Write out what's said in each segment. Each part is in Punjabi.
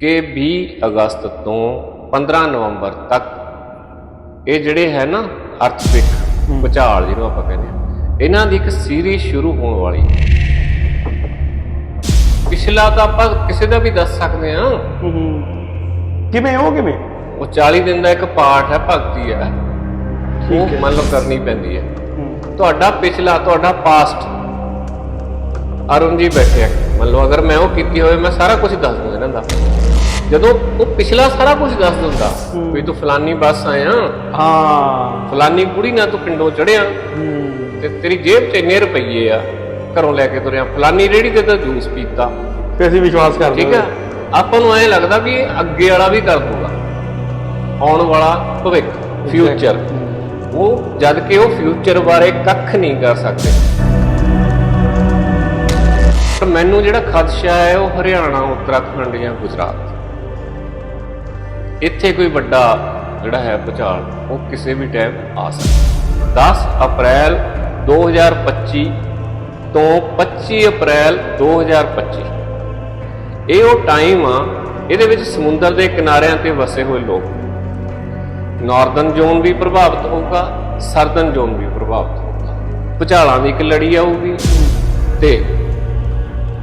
ਕਿ 20 ਅਗਸਤ ਤੋਂ 15 ਨਵੰਬਰ ਤੱਕ ਇਹ ਜਿਹੜੇ ਹੈ ਨਾ ਅਰਥਕਵਿਕ ਭੁਚਾਲ ਜਿਹਨੂੰ ਆਪਾਂ ਕਹਿੰਦੇ ਆ ਇਹਨਾਂ ਦੀ ਇੱਕ ਸੀਰੀਜ਼ ਸ਼ੁਰੂ ਹੋਣ ਵਾਲੀ ਹੈ। ਪਿਛਲਾ ਤਾਂ ਆਪਾਂ ਕਿਸੇ ਦਾ ਵੀ ਦੱਸ ਸਕਦੇ ਆ ਕਿਵੇਂ ਉਹ ਕਿਵੇਂ? ਉਹ 40 ਦਿਨ ਦਾ ਇੱਕ ਪਾਠ ਹੈ ਭਗਤੀ ਹੈ। ਉਹ ਠੀਕ ਹੈ। ਮੰਨ ਲਓ ਕਰਨੀ ਪੈਂਦੀ ਹੈ। ਹੂੰ। ਤੁਹਾਡਾ ਪਿਛਲਾ ਤੁਹਾਡਾ ਪਾਸਟ ਅਰੁਣ ਜੀ ਬੈਠੇ ਆ। ਮੰਨ ਲਓ ਅਗਰ ਮੈਂ ਉਹ ਕੀਤੀ ਹੋਵੇ ਮੈਂ ਸਾਰਾ ਕੁਝ ਦੱਸ ਦੂੰਗਾ ਇਹਨਾਂ ਦਾ। ਜਦੋਂ ਉਹ ਪਿਛਲਾ ਸਾਰਾ ਕੁਝ ਦੱਸ ਦਿੰਦਾ। ਵੀ ਤੂੰ ਫਲਾਨੀ ਬੱਸ ਆਇਆ। ਹਾਂ। ਫਲਾਨੀ ਕੁੜੀ ਨਾਲ ਤੂੰ ਪਿੰਡੋਂ ਚੜਿਆ। ਤੇ ਤੇਰੀ ਜੇਬ 'ਚ ਇੰਨੇ ਰੁਪਈਏ ਆ ਘਰੋਂ ਲੈ ਕੇ ਤੁਰਿਆ। ਫਲਾਨੀ ਰੇੜੀ ਤੇ ਤਾਂ ਜੂਸ ਪੀਤਾ। ਤੇ ਅਸੀਂ ਵਿਸ਼ਵਾਸ ਕਰਦੇ ਠੀਕ ਆ? ਆਪਾਂ ਨੂੰ ਐਂ ਲੱਗਦਾ ਵੀ ਅੱਗੇ ਵਾਲਾ ਵੀ ਕਰ ਦੂਗਾ। ਆਉਣ ਵਾਲਾ ਭਵਿੱਖ ਫਿਊਚਰ ਉਹ ਜਦ ਕਿ ਉਹ ਫਿਊਚਰ ਬਾਰੇ ਕੱਖ ਨਹੀਂ ਕਰ ਸਕਦੇ। ਮੈਨੂੰ ਜਿਹੜਾ ਖਦਸ਼ਾ ਹੈ ਉਹ ਹਰਿਆਣਾ ਉੱਤਰਾਖੰਡ ਜਾਂ ਗੁਜਰਾਤ। ਇੱਥੇ ਕੋਈ ਵੱਡਾ ਜਿਹੜਾ ਹੈ ਭੁਚਾਲ ਉਹ ਕਿਸੇ ਵੀ ਟਾਈਮ ਆ ਸਕਦਾ। 10 ਅਪ੍ਰੈਲ 2025 ਤੋਂ 25 ਅਪ੍ਰੈਲ 2025 ਇਹ ਉਹ ਟਾਈਮ ਆ, ਇਹਦੇ ਵਿੱਚ ਸਮੁੰਦਰ ਦੇ ਕਿਨਾਰਿਆਂ ਤੇ ਵਸੇ ਹੋਏ ਲੋਕ। ਨਾਰਦਰਨ ਜ਼ੋਨ ਵੀ ਪ੍ਰਭਾਵਿਤ ਹੋਊਗਾ ਸਰਦਨ ਜ਼ੋਨ ਵੀ ਪ੍ਰਭਾਵਿਤ ਹੋਊਗਾ। ਭੁਚਾਲਾਂ ਦੀ ਇੱਕ ਲੜੀ ਆਊਗੀ ਤੇ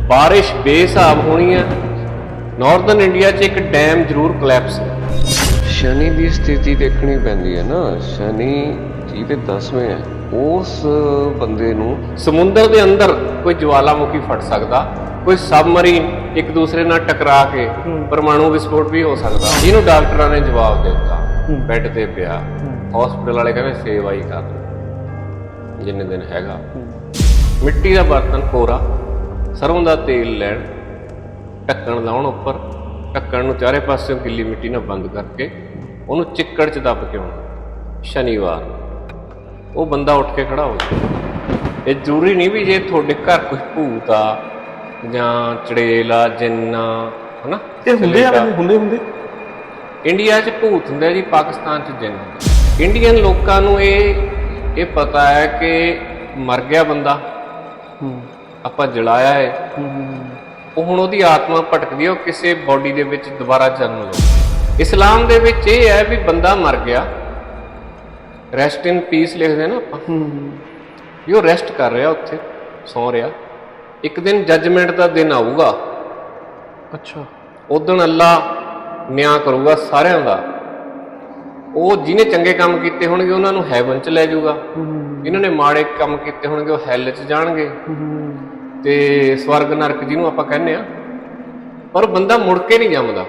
ਬਾਰਿਸ਼ ਬੇਸਾਬ ਹੋਣੀ ਹੈ ਨਾਰਦਰਨ ਇੰਡੀਆ 'ਚ ਇੱਕ ਡੈਮ ਜ਼ਰੂਰ ਕਲੈਪਸ ਸ਼ਨੀ ਦੀ ਸਥਿਤੀ ਦੇਖਣੀ ਪੈਂਦੀ ਹੈ ਨਾ। ਸ਼ਨੀ ਜੀ ਦੇ 10ਵੇਂ ਹੈ। ਉਸ ਬੰਦੇ ਨੂੰ ਸਮੁੰਦਰ ਦੇ ਅੰਦਰ ਕੋਈ ਜਵਾਲਾਮੁਖੀ ਫਟ ਸਕਦਾ ਕੋਈ ਸਬਮਰੀਨ ਇੱਕ ਦੂਸਰੇ ਨਾਲ ਟਕਰਾ ਕੇ ਪਰਮਾਣੂ ਵਿਸਫੋਟ ਵੀ ਹੋ ਸਕਦਾ। ਇਹਨੂੰ ਡਾਕਟਰਾਂ ਨੇ ਜਵਾਬ ਦੇ ਦਿੱਤਾ ਹੂੰ। ਬੈੱਡ ਤੇ ਪਿਆ। ਹਸਪੀਟਲ ਵਾਲੇ ਕਹਿੰਦੇ ਸੇਵਾ ਹੀ ਕਰ ਜਿੰਨੇ ਦਿਨ ਹੈਗਾ। ਮਿੱਟੀ ਦਾ ਬਰਤਨ ਕੋਰਾ ਸਰੋਂ ਦਾ ਤੇਲ ਲੈਣ ਢੱਕਣ ਲਾਉਣ ਉੱਪਰ ਢੱਕਣ ਨੂੰ ਚਾਰੇ ਪਾਸਿਓਂ ਗਿੱਲੀ ਮਿੱਟੀ ਨਾਲ ਬੰਦ ਕਰਕੇ ਉਹਨੂੰ ਚਿੱਕੜ 'ਚ ਦੱਬ ਕੇ ਆਉਣਾ। ਸ਼ਨੀਵਾਰ। ਉਹ ਬੰਦਾ ਉੱਠ ਕੇ ਖੜਾ ਹੋ ਜਾਵੇ। ਇਹ ਜ਼ਰੂਰੀ ਨਹੀਂ ਵੀ ਜੇ ਤੁਹਾਡੇ ਘਰ ਕੋਈ ਭੂਤ ਆ ਜਾਂ ਚੜੇਲ ਆ ਜਿੰਨ ਹਨਾ? ਇਹ ਹੁੰਦੇ ਆ ਹੁੰਦੇ ਹੁੰਦੇ। ਇੰਡੀਆ 'ਚ ਭੂਤ ਹੁੰਦਾ ਜੀ ਪਾਕਿਸਤਾਨ 'ਚ ਜਿੰਨ ਇੰਡੀਅਨ ਲੋਕਾਂ ਨੂੰ ਇਹ ਇਹ ਪਤਾ ਹੈ ਕਿ ਮਰ ਗਿਆ ਬੰਦਾ। ਹੂੰ। ਆਪਾਂ ਜਲਾਇਆ ਹੈ ਹੂੰ। ਉਹ ਹੁਣ ਉਹਦੀ ਆਤਮਾ ਭਟਕਦੀ ਹੈ ਉਹ ਕਿਸੇ ਬਾਡੀ ਦੇ ਵਿੱਚ ਦੁਬਾਰਾ ਜਨਮ ਲਓ। ਇਸਲਾਮ ਦੇ ਵਿੱਚ ਇਹ ਹੈ ਵੀ ਬੰਦਾ ਮਰ ਗਿਆ। ਰੈਸਟ ਇਨ ਪੀਸ ਲਿਖਦੇ ਨਾ ਉਹ ਰੈਸਟ ਕਰ ਰਿਹਾ ਉੱਥੇ ਸੌ ਰਿਹਾ। ਇੱਕ ਦਿਨ ਜੱਜਮੈਂਟ ਦਾ ਦਿਨ ਆਊਗਾ। ਅੱਛਾ। ਉਦੋਂ ਅੱਲਾ ਨਿਆਂ ਕਰੂਗਾ ਸਾਰਿਆਂ ਦਾ। ਉਹ ਜਿਹਨੇ ਚੰਗੇ ਕੰਮ ਕੀਤੇ ਹੋਣਗੇ ਉਹਨਾਂ ਨੂੰ ਹੈਵਨ ਚ ਲੈ ਜਾਊਗਾ। ਜਿਨ੍ਹਾਂ ਨੇ ਮਾੜੇ ਕੰਮ ਕੀਤੇ ਹੋਣਗੇ ਉਹ ਹੈਲ ਚ ਜਾਣਗੇ। ਤੇ ਸਵਰਗ ਨਰਕ ਜਿਹਨੂੰ ਆਪਾਂ ਕਹਿੰਦੇ ਆ ਪਰ ਬੰਦਾ ਮੁੜ ਕੇ ਨਹੀਂ ਜੰਮਦਾ।